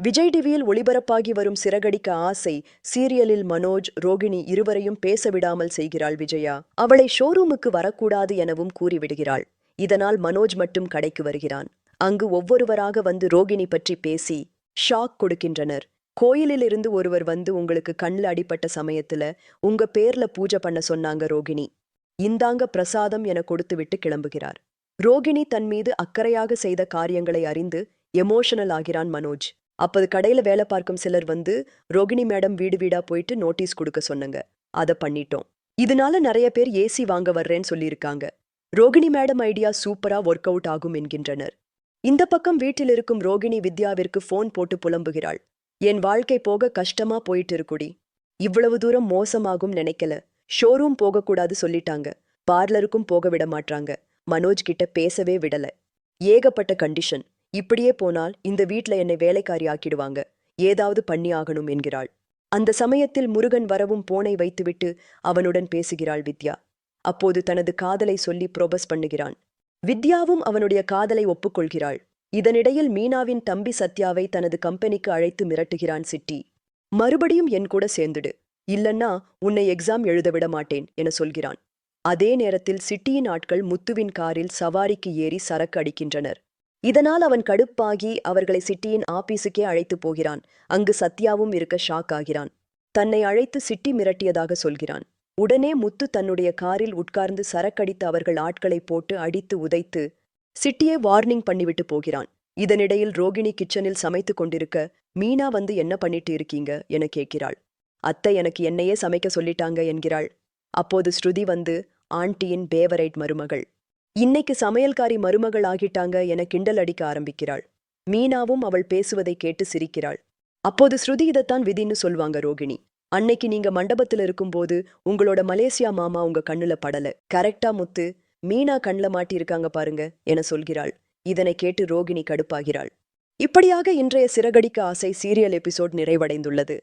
விஜய் டிவியில் ஒளிபரப்பாகி வரும் சிறகடிக்க ஆசை சீரியலில் மனோஜ் ரோகிணி இருவரையும் பேச விடாமல் செய்கிறாள் விஜயா. அவளை ஷோரூமுக்கு வரக்கூடாது எனவும் கூறிவிடுகிறாள். இதனால் மனோஜ் மட்டும் கடைக்கு வருகிறான். அங்கு ஒவ்வொருவராக வந்து ரோகிணி பற்றி பேசி ஷாக் கொடுக்கின்றனர். கோயிலிலிருந்து ஒருவர் வந்து உங்களுக்கு கண்ணில் அடிபட்ட சமயத்துல உங்க பேர்ல பூஜை பண்ண சொன்னாங்க ரோகிணி. இந்தாங்க பிரசாதம் என கொடுத்துவிட்டு கிளம்புகிறார். ரோகிணி தன் மீது அக்கறையாக செய்த காரியங்களை அறிந்து எமோஷனல் ஆகிறான் மனோஜ். அப்போது கடையில வேலை பார்க்கும் சிலர் வந்து ரோகிணி மேடம் வீடு வீடா போயிட்டு நோட்டீஸ் கொடுக்க சொன்னாங்க. அத பண்ணிட்டோம். இதனால நிறைய பேர் ஏசி வாங்க வர்றேன்னு சொல்லியிருக்காங்க. ரோகிணி மேடம் ஐடியா சூப்பரா ஒர்க் அவுட் ஆகும் என்கின்றனர். இந்த பக்கம் வீட்டில் இருக்கும் ரோகிணி வித்யாவிற்கு ஃபோன் போட்டு புலம்புகிறாள். என் வாழ்க்கை போக கஷ்டமா போயிட்டு இருக்குடி. இவ்வளவு தூரம் மோசமாகும் நினைக்கல. ஷோரூம் போகக்கூடாது சொல்லிட்டாங்க. பார்லருக்கும் போக விட மாட்டாங்க மனோஜ் கிட்ட பேசவே விடல. ஏகப்பட்ட கண்டிஷன். இப்படியே போனால் இந்த வீட்ல என்னை வேலைக்காரி ஆக்கிடுவாங்க ஏதாவது பண்ணி ஆகணும் என்கிறாள். அந்த சமயத்தில் முருகன் வரவும் போனை வைத்துவிட்டு அவனுடன் பேசுகிறாள் வித்யா. அப்போது தனது காதலை சொல்லி புரோபஸ் பண்ணுகிறான். வித்யாவும் அவனுடைய காதலை ஒப்புக்கொள்கிறாள். இதனிடையில் மீனாவின் தம்பி சத்யாவை தனது கம்பெனிக்கு அழைத்து மிரட்டுகிறான் சிட்டி. மறுபடியும் என் கூட சேர்ந்துடு. இல்லன்னா உன்னை எக்ஸாம் எழுத விட மாட்டேன் என சொல்கிறான். அதே நேரத்தில் சிட்டியின் ஆட்கள் முத்துவின் காரில் சவாரிக்கு ஏறி சரக்கு அடிக்கின்றனர். இதனால் அவன் கடுப்பாகி அவர்களை சிட்டியின் ஆபீஸுக்கே அழைத்து போகிறான். அங்கு சத்யாவும் இருக்க ஷாக் ஆகிறான். தன்னை அழைத்து சிட்டி மிரட்டியதாக சொல்கிறான். உடனே முத்து தன்னுடைய காரில் உட்கார்ந்து சரக்கடித்து அவர்கள் ஆட்களை போட்டு அடித்து உதைத்து சிட்டியை வார்னிங் பண்ணிவிட்டு போகிறான். இதனிடையில் ரோகிணி கிச்சனில் சமைத்துக் கொண்டிருக்க மீனா வந்து என்ன பண்ணிட்டு இருக்கீங்க? என கேட்கிறாள். அத்தை எனக்கு என்னையே சமைக்க சொல்லிட்டாங்க என்கிறாள். அப்போது ஸ்ருதி வந்து ஆண்டியின் பேவரைட் மருமகள். இன்னைக்கு சமையல்காரி மருமகள் ஆகிட்டாங்க என கிண்டல் அடிக்க ஆரம்பிக்கிறாள். மீனாவும் அவள் பேசுவதை கேட்டு சிரிக்கிறாள். அப்போது ஸ்ருதி இதைத்தான் விதின்னு சொல்வாங்க ரோகிணி. அன்னைக்கு நீங்க மண்டபத்துல இருக்கும்போது உங்களோட மலேசியா மாமா உங்க கண்ணுல படல. கரெக்டா முத்து மீனா கண்ல மாட்டியிருக்காங்க பாருங்க என சொல்கிறாள். இதனை கேட்டு ரோகிணி கடுப்பாகிறாள். இப்படியாக இன்றைய சிறகடிக்க ஆசை சீரியல் எபிசோட் நிறைவடைந்துள்ளது.